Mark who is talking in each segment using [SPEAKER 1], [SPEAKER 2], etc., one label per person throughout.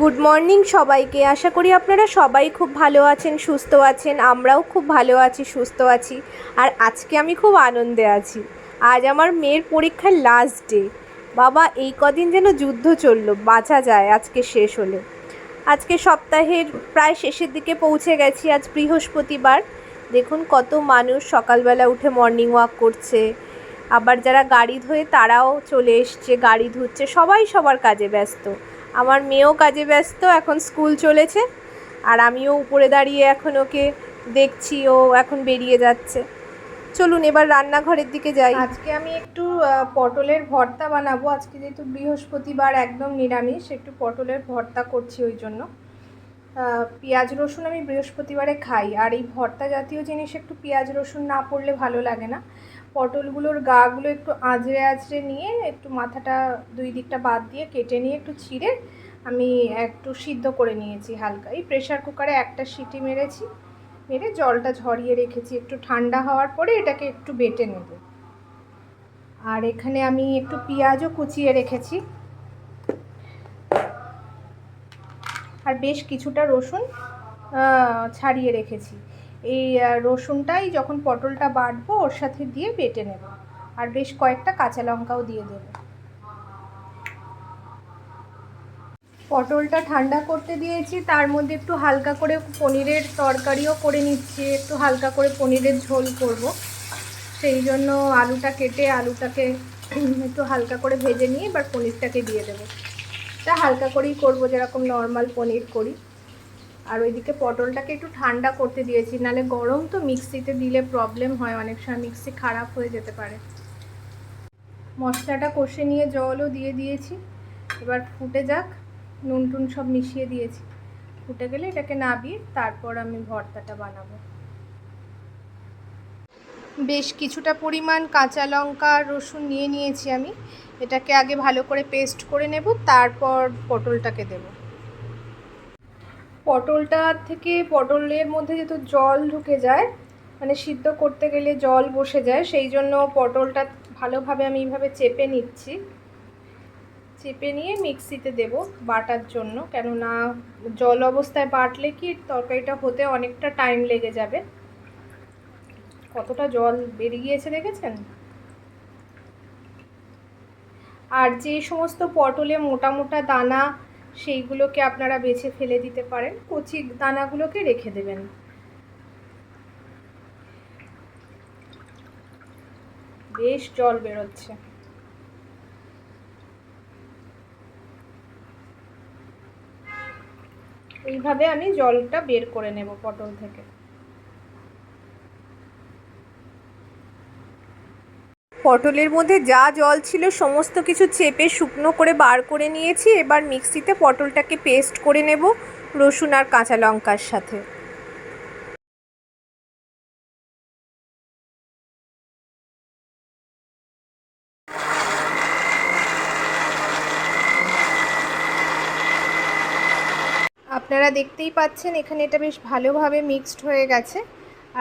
[SPEAKER 1] Good morning সবাইকে। আশা করি আপনারা সবাই খুব ভালো আছেন, সুস্থ আছেন। আমরাও খুব ভালো আছি, সুস্থ আছি। আর আজকে আমি খুব আনন্দে আছি। আজ আমার মেয়ের পরীক্ষার লাস্ট ডে বাবা, এই কদিন যেন যুদ্ধ চলল, বাঁচা যায় আজকে শেষ হলে। আজকে সপ্তাহের প্রায় শেষের দিকে পৌঁছে গেছি আজ বৃহস্পতিবার। দেখুন কত মানুষ সকালবেলা উঠে মর্নিং ওয়াক করছে। আবার যারা গাড়ি ধুয়ে তারাও চলে এসছে, গাড়ি ধুচ্ছে, সবাই সবার কাজে ব্যস্ত। আমার মেয়েও কাজে ব্যস্ত, এখন স্কুল চলেছে, আর আমিও উপরে দাঁড়িয়ে এখন ওকে দেখছি, ও এখন বেরিয়ে যাচ্ছে। চলুন এবার রান্নাঘরের দিকে যাই। আজকে আমি একটু পটলের ভর্তা বানাবো। আজকে যেহেতু বৃহস্পতিবার একদম নিরামিষ, একটু পটলের ভর্তা করছি ওই জন্য। পেঁয়াজ রসুন আমি বৃহস্পতিবারে খাই, আর এই ভর্তা জাতীয় জিনিস একটু পেঁয়াজ রসুন না পড়লে ভালো লাগে না। পটলগুলোর গাগুলো একটু আঁচড়ে আঁচড়ে নিয়ে একটু মাথাটা দুই দিকটা বাদ দিয়ে কেটে নিয়ে একটু ছিঁড়ে আমি একটু সিদ্ধ করে নিয়েছি হালকা। এই প্রেশার কুকারে একটা সিটি মেরেছি, মেরে জলটা ঝরিয়ে রেখেছি। একটু ঠান্ডা হওয়ার পরে এটাকে একটু বেটে নেব। আর এখানে আমি একটু পেঁয়াজও কুচিয়ে রেখেছি। আর বেশ কিছুটা রসুন ছাড়িয়ে রেখেছি। এই রসুনটাই যখন পটলটা বাটবো, ওর সাথে দিয়ে বেটে নেব। আর বেশ কয়েকটা কাঁচা লঙ্কাও দিয়ে দেব। পটলটা ঠান্ডা করতে দিয়েছি, তার মধ্যে একটু হালকা করে পনিরের তরকারিও করে নিচ্ছি, একটু হালকা করে পনিরের ঝোল করব। সেই জন্য আলুটা কেটে, আলুটাকে একটু হালকা করে ভেজে নিয়ে এবার পনিরটাকে দিয়ে দেবো। তা হালকা করেই করব, যেরকম নর্মাল পনির করি। আর ওইদিকে পটলটাকে একটু ঠান্ডা করতে দিয়েছি, নালে গরম তো মিক্সিতে দিলে প্রবলেম হয়, অনেক সময় মিক্সি খারাপ হয়ে যেতে পারে। মশলাটা কষে নিয়ে জলও দিয়ে দিয়েছি, এবার ফুটে যাক, নুন টুন সব মিশিয়ে দিয়েছি। ফুটে গেলে এটাকে নাবিয়ে তারপর আমি ভর্তাটা বানাবো। বেশ কিছুটা পরিমাণ কাঁচা লঙ্কা, রসুন নিয়ে নিয়েছি আমি। এটাকে আগে ভালো করে পেস্ট করে নেব, তারপর পটলটাকে দেব। পটলটা থেকে পটলের মধ্যে যেহেতু জল ঢুকে যায় মানে সিদ্ধ করতে গেলে জল বসে যায়, সেই জন্য পটলটা ভালোভাবে আমি এইভাবে চেপে নিচ্ছি। চেপে নিয়ে মিক্সিতে দেব বাটার জন্য, কেননা জল অবস্থায় বাটলে কি তরকারিটা হতে অনেকটা টাইম লেগে যাবে। কতটা জল বেরিয়ে গিয়েছে দেখেছেন? আর যে সমস্ত পটলে মোটা মোটা দানা সেইগুলোকে আপনারা বেছে ফেলে দিতে পারেন। কচি দানাগুলোকে রেখে দেবেন। বেশ জল বেরোচ্ছে। এইভাবে আমি জলটা বের করে নেব পটল থেকে। পটলের মধ্যে যা জল ছিল সমস্ত কিছু চেপে শুকনো করে বার করে নিয়েছি। এবার মিক্সিতে পটলটাকে পেস্ট করে নেব রসুন আর কাঁচা লঙ্কার সাথে। আপনারা দেখতেই পাচ্ছেন, এখানে এটা বেশ ভালোভাবে মিক্সড হয়ে গেছে।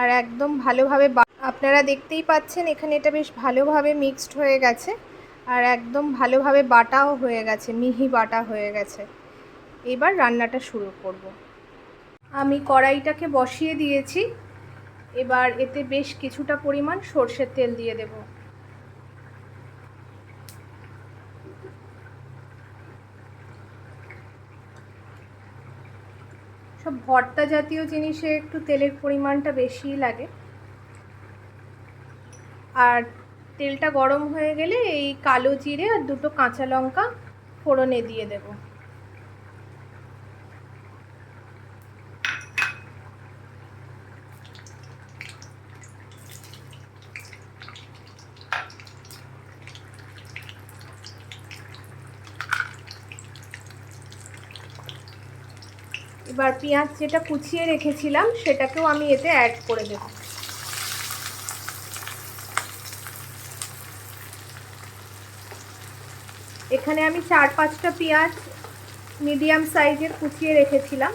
[SPEAKER 1] আর একদম ভালোভাবে আপনারা দেখতেই পাচ্ছেন, এখানে এটা বেশ ভালোভাবে মিক্সড হয়ে গেছে। আর একদম ভালোভাবে বাটাও হয়ে গেছে, মিহি বাটা হয়ে গেছে। এবার রান্নাটা শুরু করব। আমি কড়াইটাকে বসিয়ে দিয়েছি। এবার এতে বেশ কিছুটা পরিমাণ সর্ষের তেল দিয়ে দেব। সব ভর্তা জাতীয় জিনিসে একটু তেলের পরিমাণটা বেশিই লাগে। আর তেলটা গরম হয়ে গেলে এই কালো জিরে আর দুটো কাঁচা লঙ্কা ফোড়নে দিয়ে দেব। এবার পেঁয়াজ যেটা কুচিয়ে রেখেছিলাম, সেটাকেও আমি এতে অ্যাড করে দেব। এখানে আমি চার পাঁচটা পেঁয়াজ মিডিয়াম সাইজের কুচিয়ে রেখেছিলাম।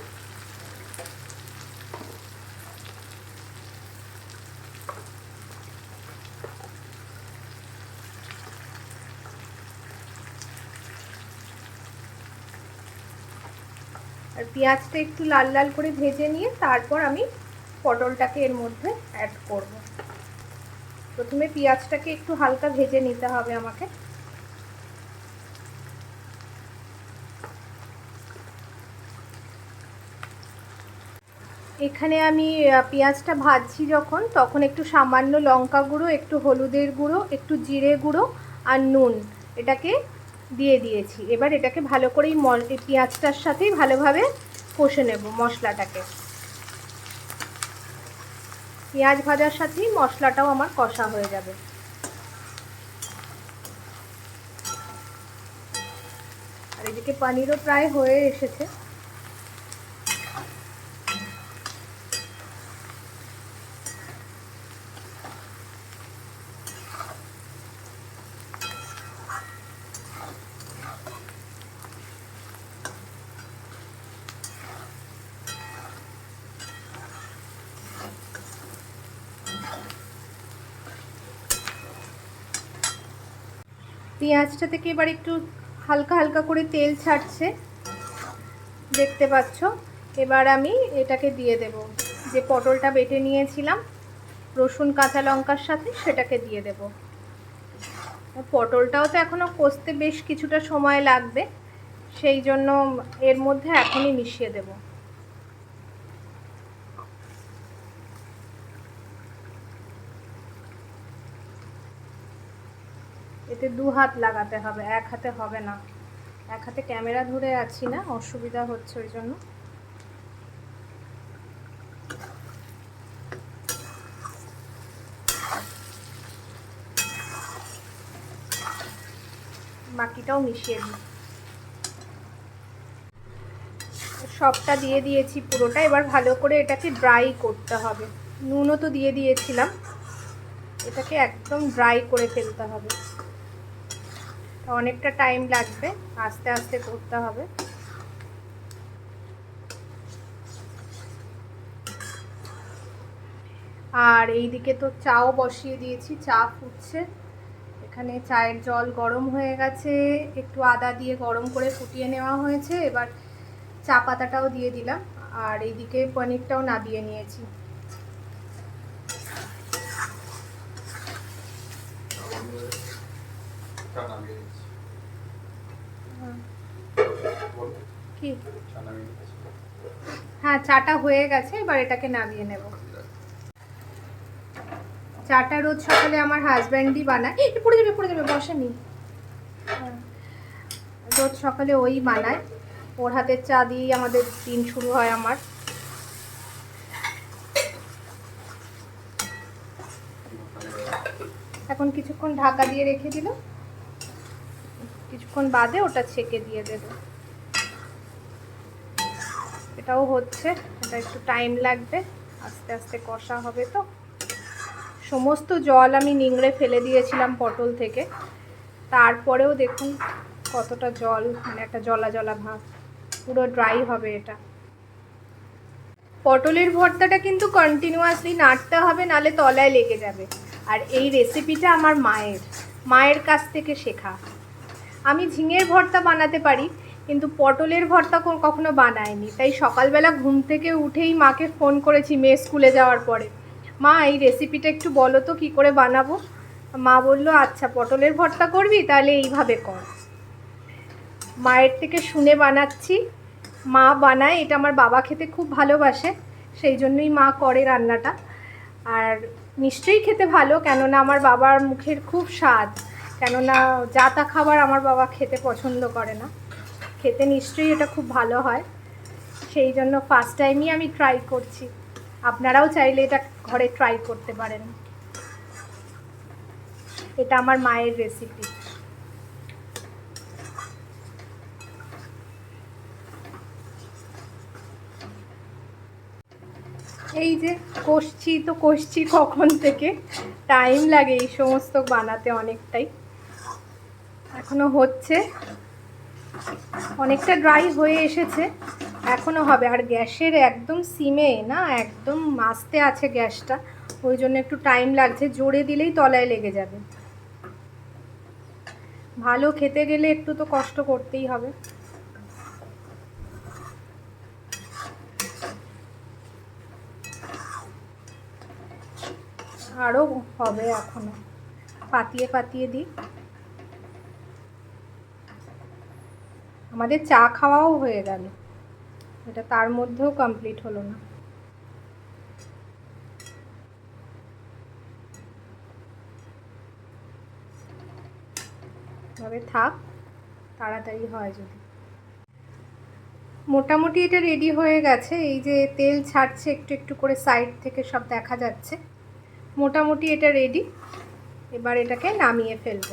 [SPEAKER 1] পেঁয়াজটা একটু লাল লাল করে ভেজে নিয়ে তারপর আমি পটলটাকে এর মধ্যে অ্যাড করব। প্রথমে পেঁয়াজটাকে একটু হালকা ভেজে নিতে হবে আমাকে। এখানে আমি পেঁয়াজটা ভাজছি যখন, তখন একটু সামান্য লঙ্কা গুঁড়ো, একটু হলুদের গুঁড়ো, একটু জিরে গুঁড়ো আর নুন এটাকে দিয়ে দিয়েছি। এবার এটাকে ভালো করেই মল পেঁয়াজটার সাথেই ভালোভাবে কষে নেব মশলাটাকে। পেঁয়াজ ভাজার সাথেই মশলাটাও আমার কষা হয়ে যাবে। আর এদিকে পানিরও প্রায় হয়ে এসেছে। পেঁয়াজটা থেকে এবার একটু হালকা হালকা করে তেল ছাড়ছে। দেখতে পাচ্ছ? এবার আমি এটাকে দিয়ে দেব। যে পটলটা বেটে নিয়েছিলাম, রসুন, কাঁচা লঙ্কার সাথে সেটাকে দিয়ে দেব। পটলটাও তো এখনও কষতে বেশ কিছুটা সময় লাগবে, সেই জন্য এর মধ্যে এখনই মিশিয়ে দেবো। এতে দু হাত লাগাতে হবে, এক হাতে হবে না। এক হাতে ক্যামেরা ধরে আছি না, অসুবিধা হচ্ছে ওই জন্য। বাকিটাও মিশিয়ে দিই। সবটা দিয়ে দিয়েছি পুরোটা, এবার ভালো করে এটাকে ড্রাই করতে হবে। নুনও তো দিয়ে দিয়েছিলাম। এটাকে একদম ড্রাই করে ফেলতে হবে। অনেকটা টাইম লাগবে, আস্তে আস্তে করতে হবে। আর এইদিকে তো চাও বসিয়ে দিয়েছি, চা ফুটছে। এখানে চায়ের জল গরম হয়ে গেছে, একটু আদা দিয়ে গরম করে ফুটিয়ে নেওয়া হয়েছে, এবার চা পাতাটাও দিয়ে দিলাম। আর এইদিকে পনিরটাও নাবিয়ে নিয়েছি। কি? হ্যাঁ চাটা হয়ে গেছে এবার এটাকে নামিয়ে নেব। চাটা রোজ সকালে আমার হাজব্যান্ডই বানায়। পড়ে যাবে পড়ে যাবে বসেনি হ্যাঁ। রোজ সকালে ওই বানায়। ওর হাতের চা দিয়েই আমাদের দিন শুরু হয় আমার। এখন কিছুক্ষণ ঢাকা দিয়ে রেখে দিল। কিছুক্ষণ বাদে ওটা ছেঁকে দিয়ে দেব। এটাও হচ্ছে, এটা একটু টাইম লাগবে, আস্তে আস্তে কষা হবে তো। সমস্ত জল আমি নিংড়ে ফেলে দিয়েছিলাম পটল থেকে। তারপরেও দেখুন কতটা জল মানে একটা জলা জলা ভাব। পুরো ড্রাই হবে এটা। পটলের ভর্তাটা কিন্তু কন্টিনিউয়াসলি নাড়তে হবে, নালে তলায় লেগে যাবে। আর এই রেসিপিটা আমার মায়ের মায়ের কাছ থেকে শেখা। আমি ঝিঙের ভর্তা বানাতে পারি কিন্তু পটলের ভর্তা কখনো বানায়নি। তাই সকালবেলা ঘুম থেকে উঠেই মাকে ফোন করেছি মেয়ে স্কুলে যাওয়ার পরে। মা, এই রেসিপিটা একটু বলো তো, কী করে বানাবো? মা বলল আচ্ছা পটলের ভর্তা করবি, তাহলে এইভাবে কর। মায়ের থেকে শুনে বানাচ্ছি। মা বানায়, এটা আমার বাবা খেতে খুব ভালোবাসে, সেই জন্যই মা করে রান্নাটা। আর নিশ্চয়ই খেতে ভালো, কেননা আমার বাবার মুখের খুব স্বাদ। কেননা যা তা খাবার আমার বাবা খেতে পছন্দ করে না। খেতে নিশ্চয়ই এটা খুব ভালো হয়। সেই জন্য ফার্স্ট টাইমই আমি ট্রাই করছি। আপনারাও চাইলে এটা ঘরে ট্রাই করতে পারেন। এটা আমার মায়ের রেসিপি এই যে কষছি তো কষছি কখন থেকে। টাইম লাগে এই সমস্ত বানাতে অনেকটাই। এখনও হচ্ছে। অনেকটা ড্রাই হয়ে এসেছে এখনও হবে। আর গ্যাসের একদম সিমে না, একদম মাস্তে আছে গ্যাসটা, ওই জন্য একটু টাইম লাগছে। জোরে দিলেই তলায় লেগে যাবে। ভালো খেতে গেলে একটু তো কষ্ট করতেই হবে। আরও হবে এখনও পাতিয়ে পাতিয়ে দিই। আমাদের চা খাওয়াও হয়ে গেল। এটা তার মধ্যেও কমপ্লিট হলো না। তবে থাক, তাড়াতাড়ি হয় যদি। মোটামুটি এটা রেডি হয়ে গেছে। এই যে তেল ছাড়ছে, একটু একটু করে সাইড থেকে সব দেখা যাচ্ছে। মোটামুটি এটা রেডি এবার এটাকে নামিয়ে ফেলব।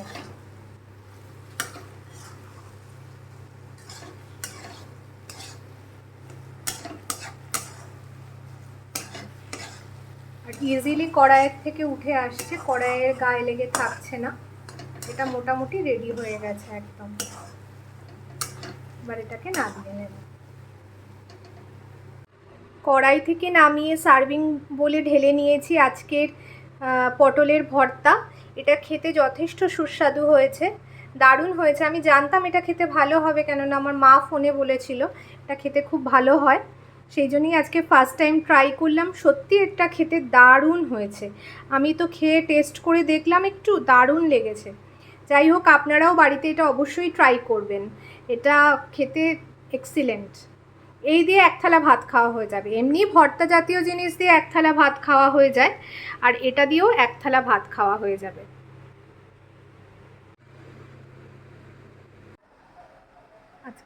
[SPEAKER 1] ইজিলি কড়াইয়ের থেকে উঠে আসছে, কড়াইয়ের গায়ে লেগে থাকছে না। এটা মোটামুটি রেডি হয়ে গেছে একদম। এবার এটাকে নামিয়ে নেব। কড়াই থেকে নামিয়ে সার্ভিং বলে ঢেলে নিয়েছি আজকের পটলের ভর্তা। এটা খেতে যথেষ্ট সুস্বাদু হয়েছে। দারুণ হয়েছে। আমি জানতাম এটা খেতে ভালো হবে কেননা আমার মা ফোনে বলেছিল, এটা খেতে খুব ভালো হয়। সেই জন্যই আজকে ফার্স্ট টাইম ট্রাই করলাম। সত্যি এটা খেতে দারুণ হয়েছে। আমি তো খেয়ে টেস্ট করে দেখলাম, একটু দারুণ লেগেছে। যাই হোক, আপনারাও বাড়িতে এটা অবশ্যই ট্রাই করবেন। এটা খেতে এক্সিলেন্ট এই দিয়ে এক থালা ভাত খাওয়া হয়ে যাবে। এমনি ভর্তা জাতীয় জিনিস দিয়ে এক থালা ভাত খাওয়া হয়ে যায়, আর এটা দিয়েও এক থালা ভাত খাওয়া হয়ে যাবে।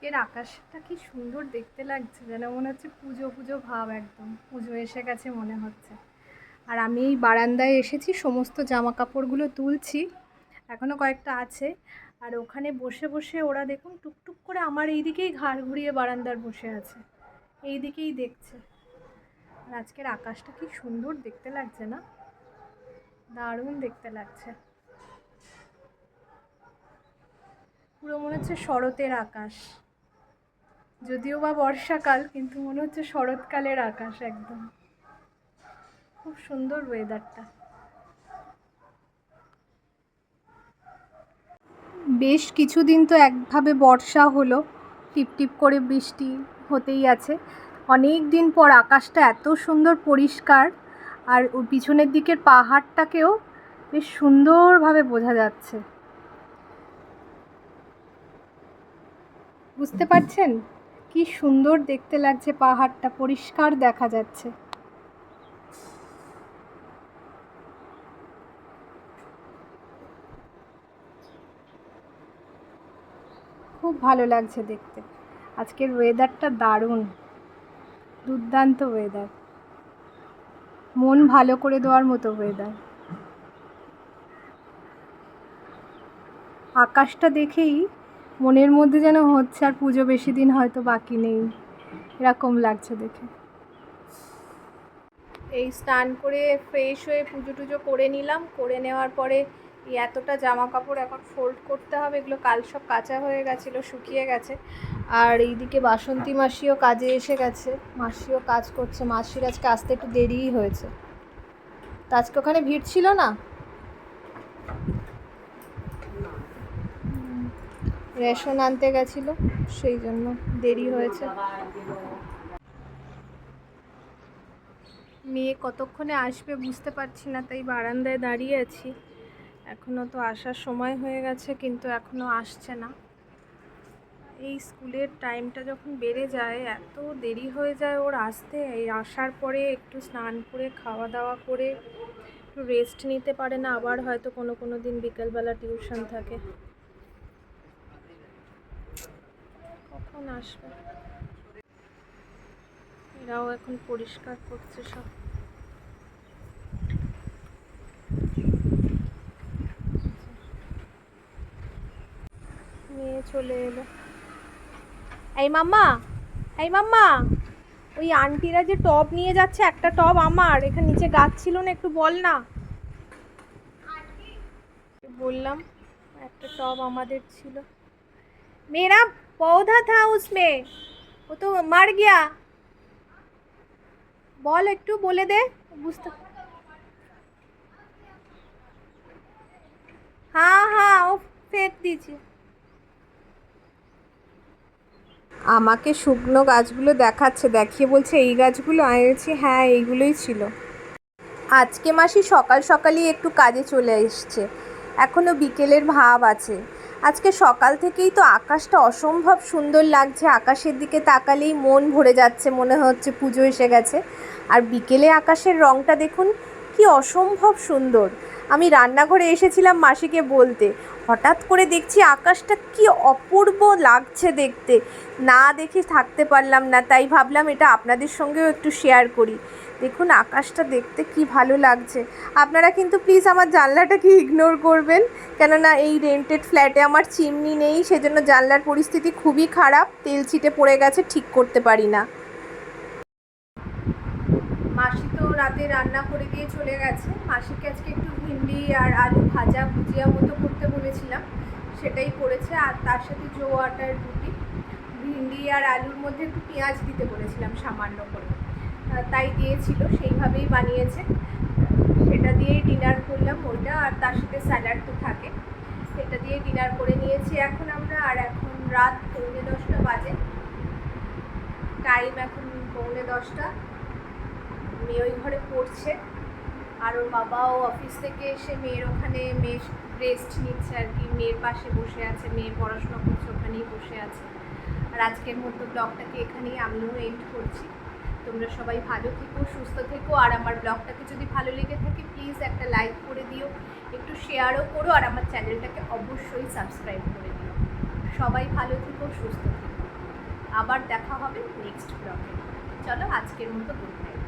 [SPEAKER 1] আজকের আকাশটা কি সুন্দর দেখতে লাগছে যেন মনে হচ্ছে পুজো পুজো ভাব একদম। পুজো এসে গেছে মনে হচ্ছে। আর আমি এই বারান্দায় এসেছি, সমস্ত জামা কাপড়গুলো তুলছি। এখনও কয়েকটা আছে। আর ওখানে বসে বসে ওরা দেখুন টুকটুক করে আমার এই দিকেই ঘাড় ঘুরিয়ে বারান্দার বসে আছে। এই দিকেই দেখছে। আর আজকের আকাশটা কি সুন্দর দেখতে লাগছে না? দারুণ দেখতে লাগছে। পুরো মনে হচ্ছে শরতের আকাশ। যদিও বা বর্ষাকাল, কিন্তু মনে হচ্ছে শরৎকালের আকাশ একদম। খুব সুন্দর ওয়েদারটা বেশ কিছুদিন তো একভাবে বর্ষা হলো টিপ টিপ করে বৃষ্টি হতেই আছে। অনেক দিন পর আকাশটা এত সুন্দর পরিষ্কার, আর পিছনের দিকের পাহাড়টাকেও বেশ সুন্দরভাবে বোঝা যাচ্ছে। বুঝতে পারছেন? কি সুন্দর দেখতে লাগছে পাহাড়টা, পরিষ্কার দেখা যাচ্ছে। খুব ভালো লাগছে দেখতে। আজকের ওয়েদারটা দারুণ। দুর্দান্ত ওয়েদার মন ভালো করে দেওয়ার মতো ওয়েদার আকাশটা দেখেই মনের মধ্যে যেন হচ্ছে আর পুজো বেশি দিন হয়তো বাকি নেই। এরকম লাগছে দেখে। এই স্নান করে ফ্রেশ হয়ে পুজো টুজো করে নিলাম। করে নেওয়ার পরে এই এতটা জামা কাপড় এখন ফোল্ড করতে হবে। এগুলো কাল সব কাঁচা হয়ে গেছিল, শুকিয়ে গেছে। আর এইদিকে বাসন্তী মাসিও কাজে এসে গেছে। মাসিও কাজ করছে। মাসির আজকে আসতে একটু দেরিই হয়েছে। তা আজকে ওখানে ভিড় ছিল না? রেশন আনতে গেছিল, সেই জন্য দেরি হয়েছে। মেয়ে কতক্ষণে আসবে বুঝতে পারছি না, তাই বারান্দায় দাঁড়িয়ে আছি। এখনও তো আসার সময় হয়ে গেছে, কিন্তু এখনও আসছে না। এই স্কুলের টাইমটা যখন বেড়ে যায়, এত দেরি হয়ে যায় ওর আসতে। এই আসার পরে একটু স্নান করে খাওয়া দাওয়া করে, একটু রেস্ট নিতে পারে না, আবার হয়তো কোনো কোনো দিন বিকেলবেলা টিউশন থাকে। কখন আসবে? এরাও এখন পরিষ্কার করছে সব। মেয়ে চলে এলো। এই মাম্মা এই মাম্মা, ওই আন্টিরা যে টব নিয়ে যাচ্ছে, একটা টব আমার, এখানে নিচে গাছ ছিল না, একটু বল না। বললাম, একটা টব আমাদের ছিল। मेरा पौधा था उसमें वो तो मर गया বল একটু বলে দে বুঝতে हाँ हाँ वो फेंक दीजिए আমাকে শুকনো গাছগুলো দেখাচ্ছে দেখিয়ে বলছে এই গাছগুলো আমি বলছি হ্যাঁ এইগুলোই ছিল আজকে মাসি সকাল সকালই একটু কাজে চলে এসছে এখনও বিকেলের ভাব আছে আজকে সকাল থেকেই তো আকাশটা অসম্ভব সুন্দর লাগছে। আকাশের দিকে তাকালেই মন ভরে যাচ্ছে, মনে হচ্ছে পুজো এসে গেছে। আর বিকেলে আকাশের রঙটা দেখুন, কি অসম্ভব সুন্দর। আমি রান্নাঘরে এসেছিলাম মাসিকে বলতে, হঠাৎ করে দেখছি আকাশটা কি অপূর্ব লাগছে দেখতে। না দেখে থাকতে পারলাম না, তাই ভাবলাম এটা আপনাদের সঙ্গেও একটু শেয়ার করি। দেখুন, আকাশটা দেখতে কি ভালো লাগছে। আপনারা কিন্তু প্লিজ আমার জানলাটাকে ইগনোর করবেন। কেননা এই রেন্টেড ফ্ল্যাটে আমার চিমনি নেই, সেজন্য জানলার পরিস্থিতি খুবই খারাপ। তেল ছিটে পড়ে গেছে, ঠিক করতে পারি না। মাসি তো রাতে রান্না করে দিয়ে চলে গেছে। মাসিকে আজকে একটু ভিন্ডি আর আলু ভাজা ভুজিয়া মতো করতে বলেছিলাম। সেটাই করেছে, আর তার সাথে জো আটার রুটি। ভিন্ডি আর আলুর মধ্যে একটু পেঁয়াজ দিতে বলেছিলাম, সামান্য করে। তাই দিয়েছিল, সেইভাবেই বানিয়েছে। সেটা দিয়েই ডিনার করলাম ওইটা, আর তার সাথে স্যালাড তো থাকে। সেটা দিয়ে ডিনার করে নিয়েছি এখন আমরা, আর এখন রাত পৌনে দশটা বাজে। টাইম এখন পৌনে দশটা। মেয়ে ওই ঘরে পড়ছে, আর ওর বাবাও অফিস থেকে এসে মেয়ের ওখানে মেয়ে রেস্ট নিচ্ছে আর কি। মেয়ের পাশে বসে আছে মেয়ে পড়াশোনা করছে, ওখানেই বসে আছে। আর আজকের মতো ব্লগটাকে এখানেই আমিও এন্ড করছি। তোমরা সবাই ভালো থেকো, সুস্থ থেকো। আর আমার ব্লগটাকে যদি ভালো লেগে থাকে প্লিজ একটা লাইক করে দিও, একটু শেয়ারও করো, আর আমার চ্যানেলটাকে অবশ্যই সাবস্ক্রাইব করে দিও। সবাই ভালো থেকো, সুস্থ থেকো। আবার দেখা হবে নেক্সট ব্লগে চলো, আজকের মতো গুড নাইট